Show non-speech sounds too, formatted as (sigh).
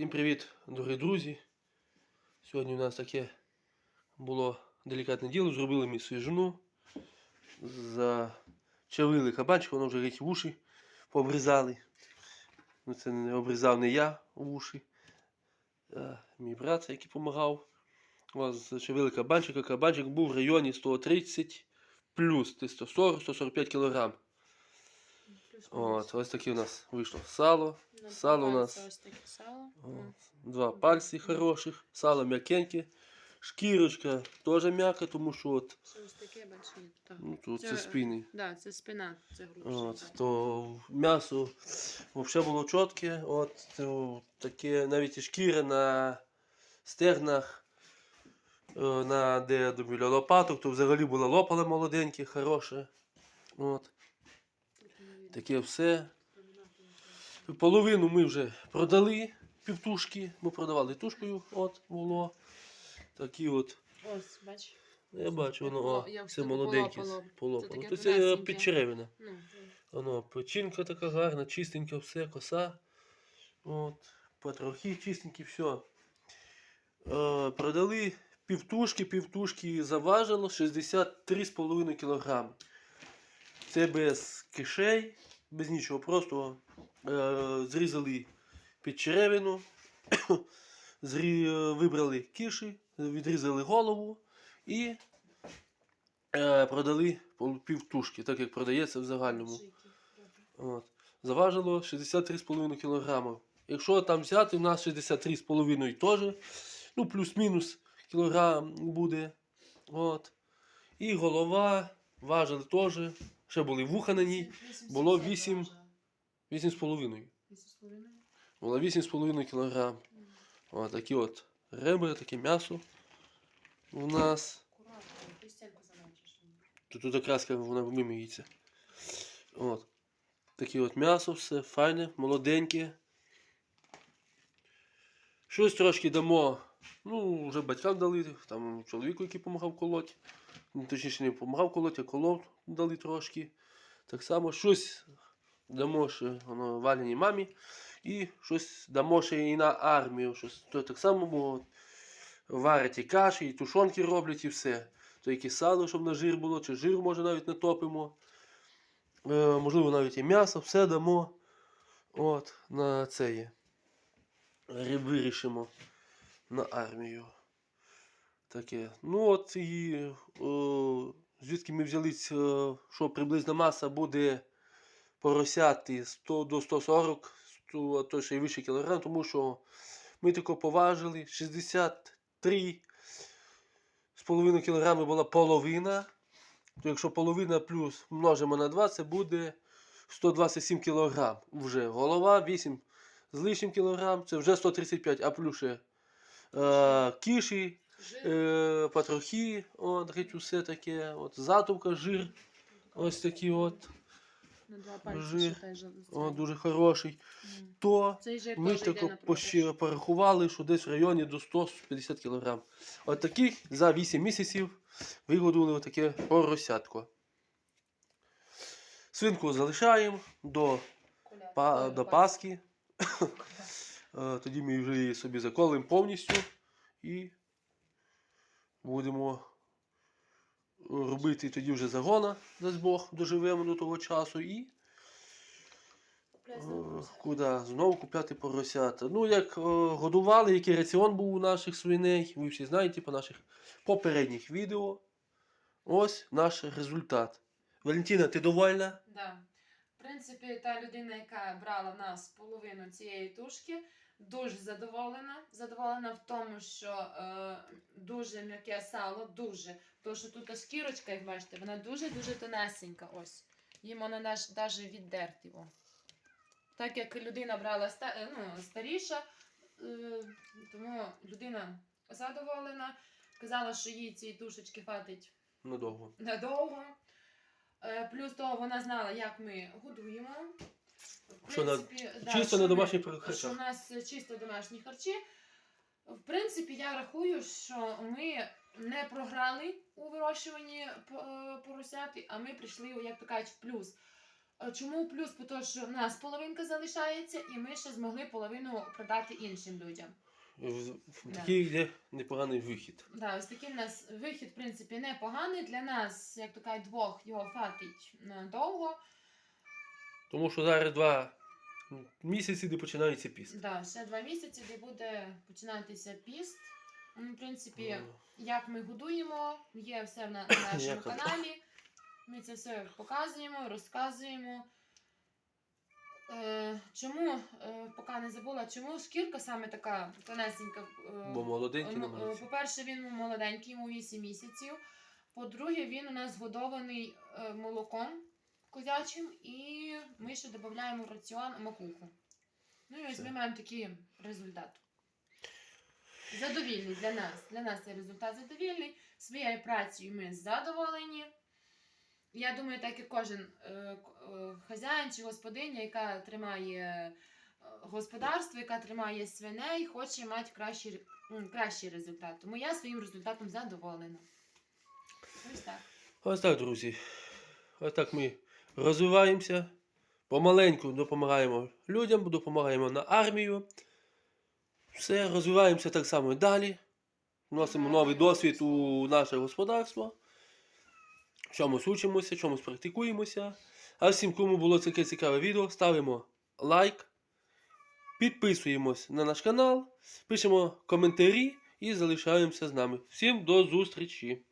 Всім привіт, дорогі друзі. Сьогодні у нас таке було делікатне діло. Зробили ми свіжину. Зачавили кабачку, воно вже геть в уші пообрізали. Ну, це не обрізав не я в уші, а мій брат, який допомагав. Зачавили кабанчика. Кабанчик був в районі 130 плюс 140-145 кг. От, ось таке у нас вийшло сало. Сало у нас. Ось таке сало. От, Два пальці хороших, сало м'якеньке, шкірочка теж м'яка, тому що от, Це ось таке большое. Так. ну, тут це Це- спини. Да, це спина, це грудь. От, то м'ясо взагалі було чітке, от, то, таке навіть і шкіра на стегнах, е, на де біля лопаток, то взагалі було лопале молоденьке, хороше. От, таке все. Половину ми вже продали півтушки, ми продавали тушкою, от було. Такі от. Ось, бач. Я бачу, воно о, це молоденьке полопало. полопало. То це підчеревина. Ну, Воно печінка така гарна, чистенька, все, коса. От, потрохи чистенькі, все. Е, продали півтушки, півтушки заважило 63,5 кг. Це без кишей, без нічого. Просто е, зрізали підчеревину, (coughs) зрі, е, вибрали киші, відрізали голову і е, продали півтушки, так як продається в загальному. От. Заважило 63,5 кг. Якщо там взяти, у нас 63,5 теж. Ну, плюс-мінус кілограм буде. От. І голова важили теж. Ще були вуха на ній. Було 8,7 вісім. важила. 8,5. 8,5? Було 8,5 кг. От такі от ребра, таке м'ясо. У нас. Тут, тут окраска вона виміється. От. Таке от м'ясо, все файне, молоденьке. Щось трошки дамо. Ну, вже батькам дали, там чоловіку, який допомагав колоти. Ну, точніше, не допомагав колоти, а колов дали трошки. Так само щось дамо ще воно, валяній мамі. І щось дамо ще і на армію. Щось. То так само бо варять і каші, і тушонки роблять, і все то якесь сало, щоб на жир було, чи жир може навіть не топимо. Е, можливо, навіть і м'ясо, все дамо. От, на це є. Вирішимо на армію. Таке. Ну от і о, звідки ми взяли, ць, е, що приблизна маса буде поросяти 100 до 140, 100, а то ще й вище кілограм, тому що ми тако поважили 63 з половиною кілограми була половина. То якщо половина плюс множимо на 2, це буде 127 кілограм. Вже голова 8 з лишнім кілограм, це вже 135, а плюс ще е, кіші, е, патрохи, от, геть усе таке, от, затовка, жир, ось такий от, На два пальці жир. ще теж о, дуже хороший. Мгм. То Цей жир ми теж йде на продаж. пощ- порахували, що десь в районі до 150 кг. От таких за 8 місяців вигодували отаке поросятко. Свинку залишаємо до, Коля, па- до Коля. Е, Тоді ми вже її собі заколимо повністю і будемо робити тоді вже загона, дасть Бог, доживемо до того часу. І Е. Куди? Знову купляти поросята. Ну, як е, годували, який раціон був у наших свиней, ви всі знаєте по наших попередніх відео. Ось наш результат. Валентина, ти довольна? Да. Принципі, та людина, яка брала в нас половину цієї тушки, дуже задоволена. Задоволена в тому, що е, дуже м'яке сало, дуже. Тому що тут шкірочка, як бачите, вона дуже-дуже тонесенька. Ось. Їм вона навіть віддерти. О. Так як людина брала е, ну, старіша, е, тому людина задоволена. Казала, що їй цієї тушечки хватить Надовго. надовго. Е, Плюс того вона знала, як ми годуємо. В Що на- да, чисто що на ми- домашніх Що у харчах. нас чисто домашні харчі. В принципі, я рахую, що ми не програли у вирощуванні п- е, поросят, а ми прийшли, як то кажуть, в плюс. Е, Чому плюс? Бо то, що в нас половинка залишається, і ми ще змогли половину продати іншим людям. Да. Такий йде непоганий вихід. Да, ось такий в нас вихід, в принципі, непоганий. Для нас, як то кажуть, двох його хватить надовго. Тому що зараз два місяці, де починається піст. Да, ще два місяці, де буде починатися піст. В принципі, Ну, як ми годуємо, є все на (coughs) нашому каналі. Ми це все показуємо, розказуємо. Е, чому, е, поки не забула, чому шкірка саме така тонесенька? е, Бо молоденький Ну, на. По-перше, він молоденький, йому 8 місяців. По-друге, він у нас годований молоком козячим, і ми ще додаємо в раціон макуху. Ну і ось Все. ми маємо такий результат. Задовільний для нас. Для нас цей результат задовільний. Своєю працею ми задоволені. Я думаю, так і кожен е, е, хазяїн чи господиня, яка тримає е, господарство, яка тримає свиней, хоче мати кращий, кращий результат. Тому я своїм результатом задоволена. Ось так. Ось так, друзі. Ось так ми розвиваємося. Помаленьку допомагаємо людям, допомагаємо на армію. Все, розвиваємося так само і далі. Вносимо новий досвід у наше господарство. Чомусь учимося, чомусь практикуємося. А всім, кому було таке цікаве відео, ставимо лайк, підписуємось на наш канал, пишемо коментарі і залишаємося з нами. Всім до зустрічі!